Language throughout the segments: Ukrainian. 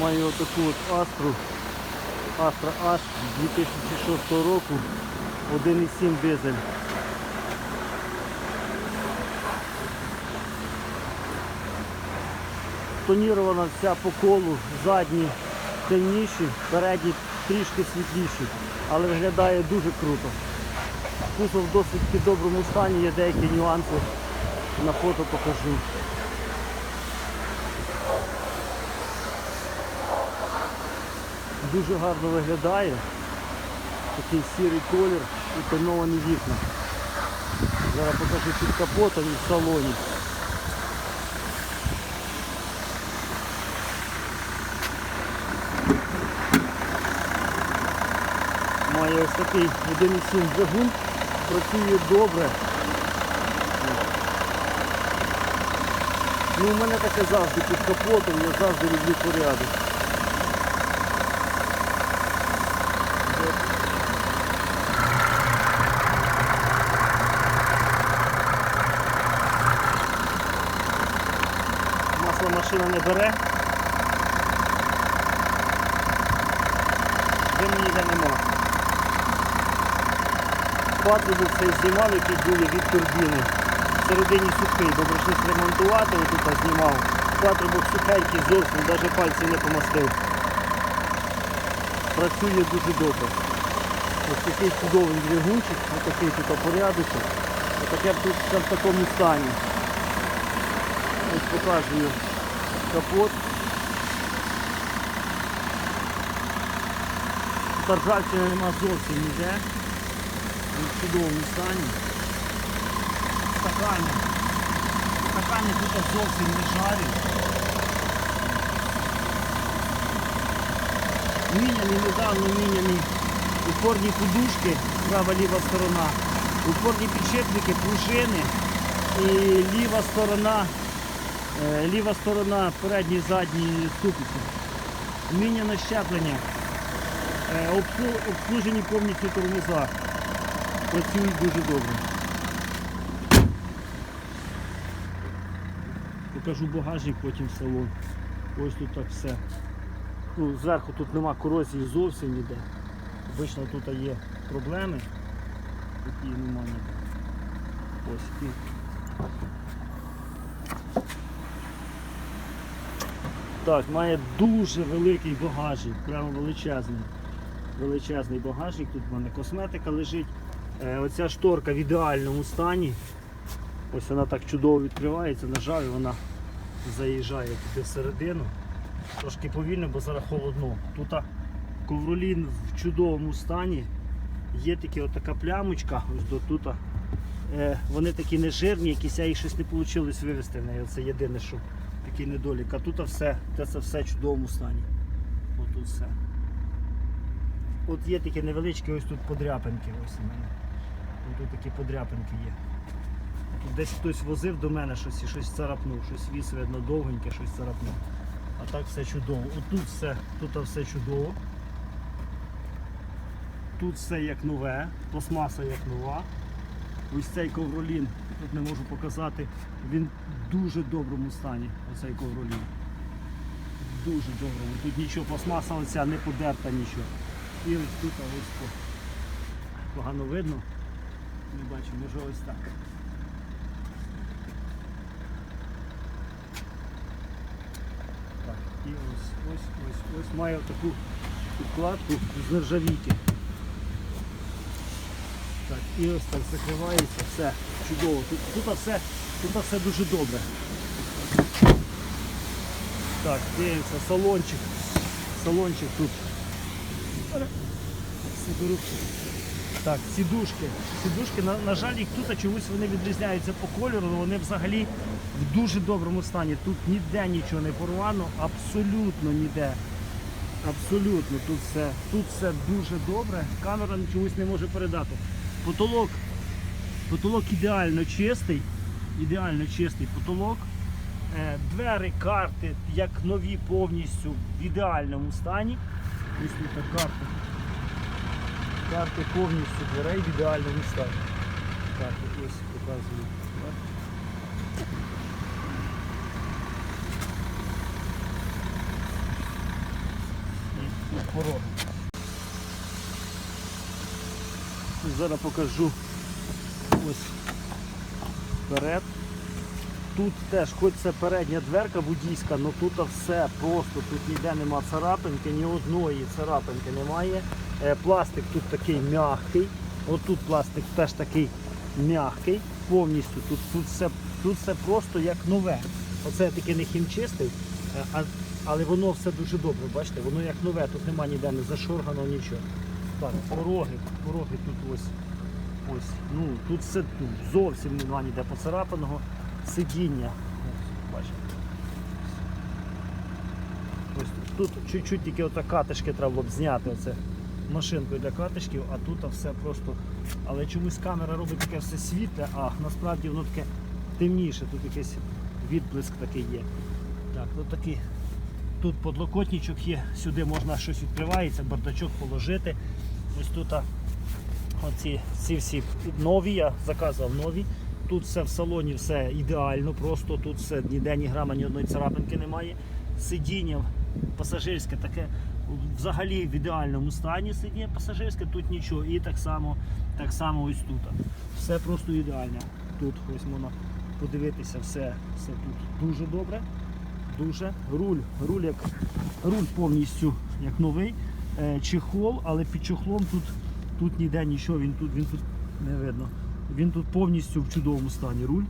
Маю отаку от Астру. Astra H 2006 року. 1,7 дизель. Тонірована вся по колу, задні темніші, передні трішки світліші, але виглядає дуже круто. Кузов досить під доброму стані, є деякі нюанси. На фото покажу. Дуже гарно виглядає. Такий сірий колір і тоновані вікна. Зараз покажу під капотом і в салоні. Має ось такий 1,7 двигун, працює добре. Ну, у мене таке завжди під капотом, я завжди люблю порядок. Машина не бере. Вимені ніде нема. Патрубок цей знімав, який був від турбіни. Всередині сухий, бо прийшлось ремонтувати, отут знімав. Патрубок сухенький зовсім, навіть пальці не помастив. Працює дуже добре. Ось такий чудовий двигунчик, ось такий тут порядочок. Ось б тут в такому стані. Ось показую капот. Таржавчини нема зовсім ніде. Він в чудовому стані. Стакани. Стакани тут зовсім не жарі. Міняні, недавно міняні упорні подушки, права-ліва сторона, упорні підшипники, пружини і ліва сторона, ліва сторона передній задній ступиці. Міняне щеплення. Е, Обслужені повністю тормоза. Працюють дуже добре. Покажу багажник, потім салон. Ось тут так все. Ну, зверху тут нема корозії зовсім ніде. Обично тут є проблеми. Її нема ніде. Ось і. Так, має дуже великий багажник, прямо величезний. Величезний багажник, тут в мене косметика лежить. Е, оця шторка в ідеальному стані. Ось вона так чудово відкривається, нажав і вона заїжджає туди всередину. Трошки повільно, бо зараз холодно. Тут ковролін в чудовому стані. Є такі отака плямочка, ось до тут. Е, вони такі не жирні, якісь, а їх щось не вийшло вивезти в неї. Це єдине, що такий недолік. А тут все, це все в чудовому стані. От все. От є такі невеличкі ось тут подряпинки. Ось у мене. Ось тут такі подряпинки є. Тут десь хтось возив до мене щось і щось царапнув, щось віз, видно, довгеньке, щось царапнув. А так все чудово. Отут все, тут все чудово. Тут все як нове, пластмаса як нова. Ось цей ковролін, тут не можу показати, він в дуже доброму стані, оцей ковролін. Дуже доброму. Тут нічого, пластмаса оця не подерта нічого. І ось тут ось по- погано видно. Не бачу, може ось так. І ось, ось, ось, ось має таку підкладку з нержавійки. І ось так закривається, все чудово. Тут, тут, все, тут все дуже добре. Так, дивимося, салончик. Салончик тут. Так, сідушки. Сідушки, на, на жаль, їх тут чомусь вони відрізняються по кольору, але вони взагалі в дуже доброму стані. Тут ніде нічого не порвано, абсолютно ніде. Абсолютно, тут все, тут все дуже добре. Камера чомусь не може передати. Потолок, потолок ідеально чистий, ідеально чистий потолок. Е, Двері, карти, як нові повністю в ідеальному стані. Ось тут карти. Карти повністю дверей в ідеальному стані. Карти ось показую. пороги. Зараз покажу ось вперед. Тут теж, хоч це передня дверка водійська, але тут все просто, тут ніде нема царапинки, ні одної царапинки немає. Е, Пластик тут такий м'який. Отут пластик теж такий м'який, повністю. Тут, тут, все, тут все просто як нове. Оце я таки не хімчистив, е, але воно все дуже добре, бачите, воно як нове, тут нема ніде не зашоргано, нічого. Так, пороги, пороги тут ось. Ось, ну тут все тут зовсім нема ніде поцарапаного сидіння. Бачите. Ось тут, тут чуть-чуть тільки ота катишки треба було б зняти оце машинкою для катишків, а тут все просто. Але чомусь камера робить таке все світле, а насправді воно таке темніше, тут якийсь відблиск такий є. Так, ну такий. Тут подлокотничок є, сюди можна щось відкривається, бардачок положити. Ось тут оці ці всі нові, я заказував нові. Тут все в салоні, все ідеально, просто тут все ніде ні грама, ні одної царапинки немає. Сидіння пасажирське таке взагалі в ідеальному стані сидіння пасажирське, тут нічого. І так само, так само ось тут. Все просто ідеально. Тут ось можна подивитися, все, все тут дуже добре. Дуже. Руль, руль як руль повністю як новий. Е, чехол, але під чохлом тут, тут ніде нічого, він тут, він тут не видно. Він тут повністю в чудовому стані руль.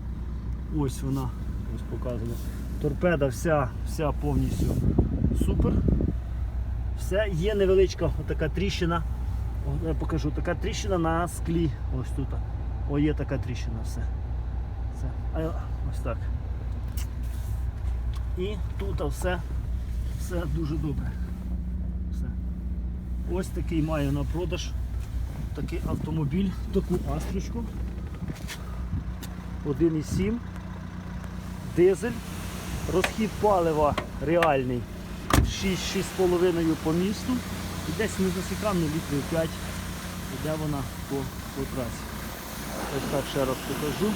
Ось вона, ось показана. Торпеда вся, вся повністю супер. Все, є невеличка така тріщина. О, Я покажу, така тріщина на склі. Ось тут. О, є така тріщина, все. А, ось так. І тут все, все дуже добре. Ось такий маю на продаж такий автомобіль, таку астрочку. 1,7. Дизель. Розхід палива реальний 6-6,5 по місту. І десь не засікано літрів 5 йде вона по, по трасі. Ось так ще раз покажу.